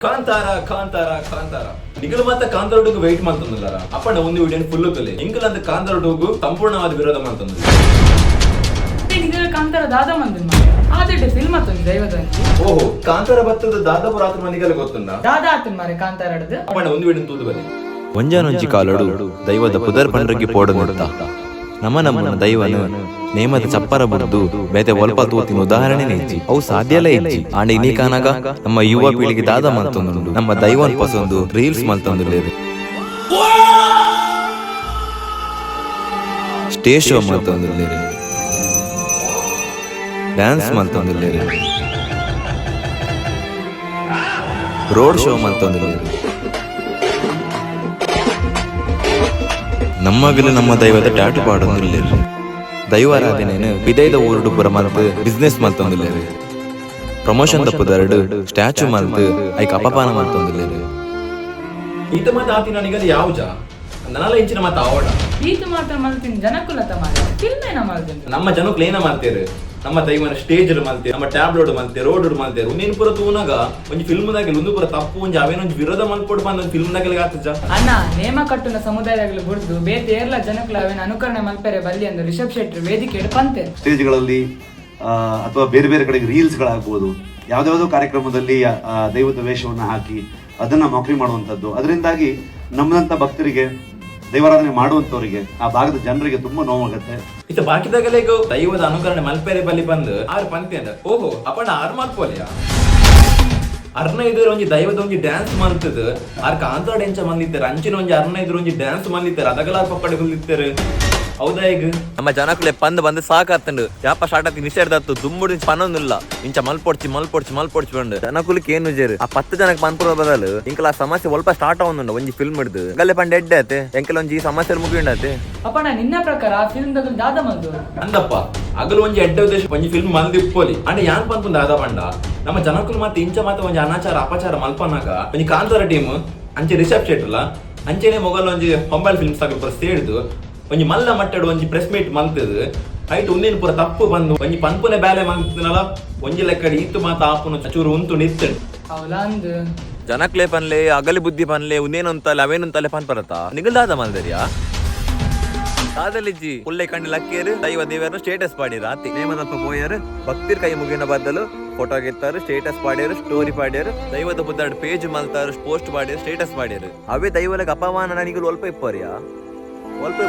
ಕಾಂತಾರ ಕಾಂತಾರ ಕಾಂತಾರ. ನಿಗಲು ಮಾತ್ರ ಕಾಂತಾರ ಟೂಗು ವೆಯ್ಟ್ ಮಾಡ್ತಂದಲ್ಲಾರ ಅಪ್ಪಣ್ಣ ಒಂದು ವಿಡಿಯೋ ಫುಲ್ ಕಲೆ ಇಂಕಲ್ ಅಂತ ಕಾಂತಾರ ಸಂಪೂರ್ಣವಾದ ವಿರೋಧ ಮಾಡ್ತಂದ ಇದೆಲ್ಲ ಕಾಂತಾರ ದಾದ ಮಂದಿನ ಆದಿಟ್ಟು ಫಿಲ್ಮ್ ಅತ್ತೊಂದು ದೈವದಂಗಿ ಓಹೋ ಕಾಂತಾರ ಭತ್ತದ ದಾದಾಪುರ ಆತನ ಮಂದಿಗೆಲ್ಲ ಗೊತ್ತುಂಡ ದಾದ ಆತನ್ ಮಾರೆ ಕಾಂತಾರ ಹಿಡ್ದು ಅಪ್ಪಣ್ಣ ಒಂದು ವಿಡಿಯೋ ತೂದು ಬನ್ನಿ. ಒಂಜಾನೊಂಜಿ ಕಾಲಡು ದೈವದ ಪುದರ್ ಪಂಡ್ರಗಿ ಪೋಡ ನೋಡ್ತಾ ನಮ್ಮ ನಮ್ಮನ ದೈವನು ನೇಮದ ಚಪ್ಪರ ಬುಡ್ದು ಬೇತೆ ಒಲ್ಪ ತೂತಿನ ಉದಾಹರಣೆ ನೆಜ್ಜಿ ಅವು ಸಾಧ್ಯಲೇ ಇಜ್ಜಿ. ಆಂಡ ಇನ್ನೀ ಕಾನಾಗ, ನಮ್ಮ ಯುವ ಪೀಳಿಗೆ ದಾದ ಮಲ್ತೊಂದುಂಡು ನಮ್ಮ ದೈವನ್ ಪಸೊಂದು ರೀಲ್ಸ್ ಮಲ್ತೊಂದುಲ್ಲೇರು ಸ್ಟೇಜ್ ಶೋ ಮಲ್ತೊಂದುಲ್ಲೇರು ಡ್ಯಾನ್ಸ್ ಮಲ್ತೊಂದುಲ್ಲೇರು ರೋಡ್ ಶೋ ಮಲ್ತೊಂದುಲ್ಲೇರು ನಮ್ಮಗಲು ನಮ್ಮ ದೈವದ ಟಾಟು ಪಾಡೊಂದುಲ್ಲೇರು ದೈವಾರಾಧನೆಯನ್ನು ವಿದೈದ ಊರುಡು ಪುರ ಮಲ್ತು ಬಿಸ್ನೆಸ್ ಮಲ್ತೊಂದುಲ್ಲೇರು ಪ್ರಮೋಷನ್ ತಪ್ಪದರಡು ಸ್ಟ್ಯಾಚು ಮಲ್ತು ಐಕ್ ಅಪಪಾನ ಮಲ್ತೊಂದುಲ್ಲೇರು ಈತ ಮಾತ ಆತಿ ನನಗದು ಯಾವ ಜಾ? ನನ್ನಲ್ಲ ಇಂಚಿನ ಮತ್ತೆ ಆವಡ. ಈತ ಮಾತ್ರ ಮಲ್ತಿನ ಜನಕ್ಕುಲತ ಮಾಡ ಫಿಲ್ಮ್ ಏನ ಮಲ್ತಿನ. ನಮ್ಮ ಜನಕ್ಕೆ ಏನ ಮಾಡ್ತೇರು? ನಮ್ಮ ದೈವನ ಸ್ಟೇಜ್ ಮಲ್ತೆ ನಮ್ಮ ಟ್ಯಾಬ್ಲೋಡ್ ಮಲ್ತೆ ರೋಡ್ ಮಲ್ತೇರು ಉನ್ನೇನು ಪುರ ತೂನಾಗ ಒಂದು ಫಿಲ್ಮ್ ದಾಗಲಿ ಒಂದು ಪುರ ತಪ್ಪು ಒಂಜಿ ಅವೇನೊಂದು ವಿರೋಧ ಮಲ್ಪೊಡು ಬಂದ ಒಂದು ಫಿಲ್ಮ್ ದಾಗಲಿ ಆತಜ ಅಣ್ಣ ನೇಮ ಕಟ್ಟುನ ಸಮುದಾಯಗಳು ಬುಡ್ದು ಬೇತೆ ಏರ್ಲ ಜನಕ್ಕೆ ಅವೇನ ಅನುಕರಣೆ ಮಲ್ಪೆರೆ ಬಲ್ಲಿ ಅಂದ್ರೆ ರಿಷಬ್ ಶೆಟ್ಟಿ ವೇದಿಕೆ ಪಂತೆ ಸ್ಟೇಜ್ಗಳಲ್ಲಿ ಅಥವಾ ಬೇರೆ ಬೇರೆ ಕಡೆಗೆ ರೀಲ್ಸ್ಗಳಾಗ್ಬೋದು ಯಾವ್ದಾವುದೋ ಕಾರ್ಯಕ್ರಮದಲ್ಲಿ ಆ, ದೈವದ ವೇಷವನ್ನು ಹಾಕಿ ಅದನ್ನ ಮಕ್ರಿ ಮಾಡುವಂಥದ್ದು. ಅದರಿಂದಾಗಿ ನಮ್ಮಂಥ ಭಕ್ತರಿಗೆ ದೈವಾರಾಧನೆ ಮಾಡುವಂತವರಿಗೆ ಆ ಭಾಗದ ಜನರಿಗೆ ತುಂಬಾ ನೋವಾಗುತ್ತೆ. ಇತ್ತ ಬಾಕಿದಾಗಲೇ ಈಗ ದೈವದ ಅನುಕರಣೆ ಮಲ್ಪೇರಿ ಬಲ್ಲಿ ಬಂದು ಆರು ಪಂಕ್ತಿ ಅಂದ ಓಹೋ ಅಪಣ ಆರು ಮಾಡ್ಕೋಲಿಯಾ ಅರ್ನ ಇದ್ರ ಒಂಜಿ ದೈವದ ಒಂಜಿ ಡ್ಯಾನ್ಸ್ ಮಾಡ್ತದ ಆರ್ ಕಾಂತಾಡೆಂಚ ಮಂದಿತ್ತಾರೆ ಅಂಚಿನ ಒಂಜಿ ಅರ್ನ ಇದ್ರ ಒಂಜಿ ಡ್ಯಾನ್ಸ್ ಮಂದಿತ್ತಾರೆ ಅದಗಲಾರ್ ಪಕ್ಕಡೆ ಬಂದಿತ್ತಾರೆ ಹೌದಾ ಈಗ? ನಮ್ಮ ಜನಕ್ಕೆ ಪಂದ್ ಬಂದು ಸಾಕಾತಂಡು. ಯಾಪ ಸ್ಟಾರ್ಟ್ ಆತಿ ನಿಷೇಧತ್ತು ದುಮ್ಮುಡು ಪನೊಂದಿಲ್ಲ. ಇಂಚ ಮಲ್ಪೊಡ್ಚಿ ಮಲ್ಪೊಡ್ಚಿ ಮಲ್ಪೊಡ್ಚಿ ಬಂಡು ಜನಕುಲಿಕ್ಕೆ ಏನು ಜೇರು ಆ ಪತ್ತು ಜನಕ್ಕೆ ಪನ್ಪುರ ಬದಲು ಇಂಕಲ ಆ ಸಮಸ್ಯೆ ಸ್ವಲ್ಪ ಸ್ಟಾರ್ಟ್ ಆವೊಂದುಂಡು ಒಂಜಿ ಫಿಲ್ಮ್ ಹಿಡ್ದು. ಗಲ್ಲೆ ಪಂಡ ಎಡ್ಡೆ ಆತೆ ಎಂಕಲ ಒಂಜಿ ಈ ಸಮಸ್ಯೆ ಮುಗಿಂಡಾತೆ ಅಪ್ಪಣ್ಣ ನಿನ್ನ ಪ್ರಕಾರ ಆ ಫಿಲ್ಮ್ ದಾದ ಮಂದು ಅಂದಪ್ಪ ಅಗಲು ಒಂಜಿ ಎಡ್ಡೆ ಉದ್ದೇಶ ಒಂಜಿ ಫಿಲ್ಮ್ ಮಂದಿ ಇಪ್ಪೋಲಿ. ಅಂದ್ರೆ ಯಾನ್ ಪನ್ಪುಂದ ಆದ ಪಂಡ? ನಮ್ಮ ಜನಕುಲು ಮತ್ತೆ ಇಂಚ ಮತ್ತೆ ಒಂಜಿ ಅನಾಚಾರ ಅಪಚಾರ ಮಲ್ಪನಾಗ. ಒಂಜಿ ಕಾಂತಾರ ಟೀಮ್ ಅಂಚೆ ರಿಸೆಪ್ಟ್ ಇಟ್ಟಲ್ಲ ಅಂಚೆನೆ ಮೊಗಲ್ ಒಂಜಿ ಮೊಬೈಲ್ ಫಿಲ್ಮ್ಸ್ ಸೇಡ್ದು ಒಂಜಿ ಮಲ್ಲ ಮಟ್ಟಡು ಒಂಜಿ ಪ್ರೆಸ್ ಮೀಟ್ ಮಲ್ತದು ಐಟ್ ಉಂದಿನ ಪುರ ತಪ್ಪು ಬಂದು ಒಂಜಿ ಪನ್ಪುನೆ ಬ್ಯಾಲೆ ಮಂತಿನಲ್ಲ ಒಂಜಿ ಲೆಕ್ಕಡಿ ಇತ್ತು ಮಾತ ಆಪುನು ಚೂರು ಉಂತು ನಿತ್ತಂಡು ಜನಕ್ಲೆ ಪನ್ಲೆ ಅಗಲಿ ಬುದ್ಧಿ ಪನ್ಲೆ ಉಂದೇನಂತಲೆ ಅವೇನಂತಲೆ ಪನ್ ಪರತ ನಿಗಲ್ದಾದ ಮಲ್ದರಿಯ? ಕಾದಲಿಜ್ಜಿ ಪುಲ್ಲೆ ಕಣ್ಣು ಲಕ್ಕೇರು ದೈವ ದೇವರು ಸ್ಟೇಟಸ್ ಪಾಡಿರ ಅತಿ ನೇಮದಪ್ಪ ಪೋಯರು ಭಕ್ತಿರ್ ಕೈ ಮುಗಿನ ಬದಲು ಫೋಟೋ ಗೆತ್ತಾರು ಸ್ಟೇಟಸ್ ಪಾಡ್ಯಾರು ಸ್ಟೋರಿ ಪಾಡ್ಯಾರು ದೈವದ ಬುದ್ಧಾಡ್ ಪೇಜ್ ಮಲ್ತಾರು ಪೋಸ್ಟ್ ಪಾಡ್ಯಾರು ಸ್ಟೇಟಸ್ ಪಾಡ್ಯಾರು. ಅವೇ ದೈವಲಕ್ಕೆ ಅಪಮಾನ ನನಗೆ ಒಲ್ಪ ಇಪ್ಪರ್ಯಾ? ಒಲ್ಪ